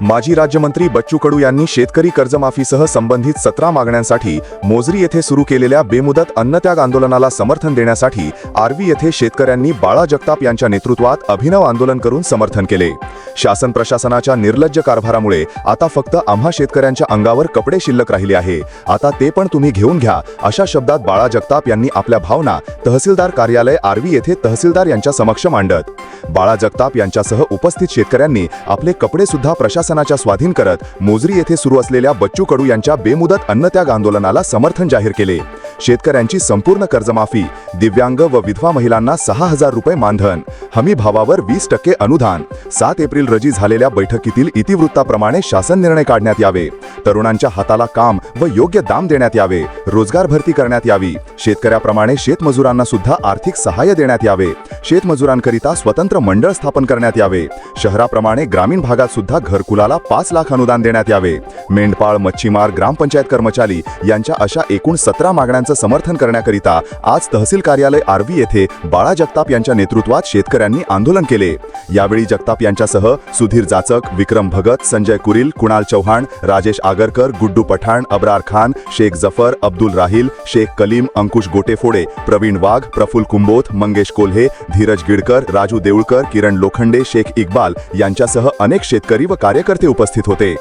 माजी राज्यमंत्री बच्चू कडू यांनी शेतकरी कर्जमाफीसह संबंधित सतरा मागण्यांसाठी मोजरी येथे सुरू केलेल्या बेमुदत अन्नत्याग आंदोलनाला समर्थन देण्यासाठी आर्वी येथे शेतकऱ्यांनी बाळा जगताप यांच्या नेतृत्वात अभिनव आंदोलन करून समर्थन केले. शासन प्रशासनाच्या निर्लज्ज कारभारामुळे आता फक्त आम्हा शेतकऱ्यांच्या अंगावर कपडे शिल्लक राहिले आहे. आता ते पण तुम्ही घेऊन घ्या अशा शब्दात बाळा जगताप यांनी आपल्या भावना तहसीलदार कार्यालय आर्वी येथे तहसीलदार यांच्या समक्ष मांडत. बाळा जगताप यांच्यासह उपस्थित शेतकऱ्यांनी आपले कपडे सुद्धा प्रशासनाच्या स्वाधीन करत मोजरी येथे सुरू असलेल्या बच्चू कडू यांच्या बेमुदत अन्नत्याग आंदोलनाला समर्थन जाहीर केले. शेतकऱ्यांची संपूर्ण कर्जमाफी दिव्यांग व विधवा महिलांना सहा हजार रुपये मानधन. हमी भावावर वीस टक्के अनुदान. सात एप्रिल रोजी झालेल्या बैठकीतील इतिवृत्ताप्रमाणे शासन निर्णय काढण्यात यावे. तरुणांच्या हाताला काम व योग्य दाम देण्यात यावे. रोजगार भरती करण्यात यावी. शेतकऱ्याप्रमाणे शेतमजुरांना सुद्धा आर्थिक सहाय्य देण्यात यावे. शेतमजुरांकरिता स्वतंत्र मंडळ स्थापन करण्यात यावे. शहराप्रमाणे ग्रामीण भागात सुद्धा घरकुलाला पाच लाख अनुदान देण्यात यावे. मेंढपाळ मच्छीमार ग्रामपंचायत कर्मचारी यांच्या अशा एकूण सतरा मागण्यांचं समर्थन करण्याकरिता आज तहसील कार्यालय आर्वी येथे बाळा जगताप यांच्या नेतृत्वात शेतकऱ्यांनी आंदोलन केले. यावेळी जगताप यांच्यासह सुधीर जाचक विक्रम भगत संजय कुरील कुणाल चौहान राजेश आगरकर गुड्डू पठाण अब्रार खान शेख जफर अब्दुल राहिल शेख कलीम अंकुश गोटेफोडे प्रवीण वाघ प्रफुल कुंबोथ मंगेश कोल्हे धीरज गिडकर राजू देऊळकर किरण लोखंडे शेख इक्बाल यांच्यासह अनेक शेतकरी व कार्यकर्ते उपस्थित होते.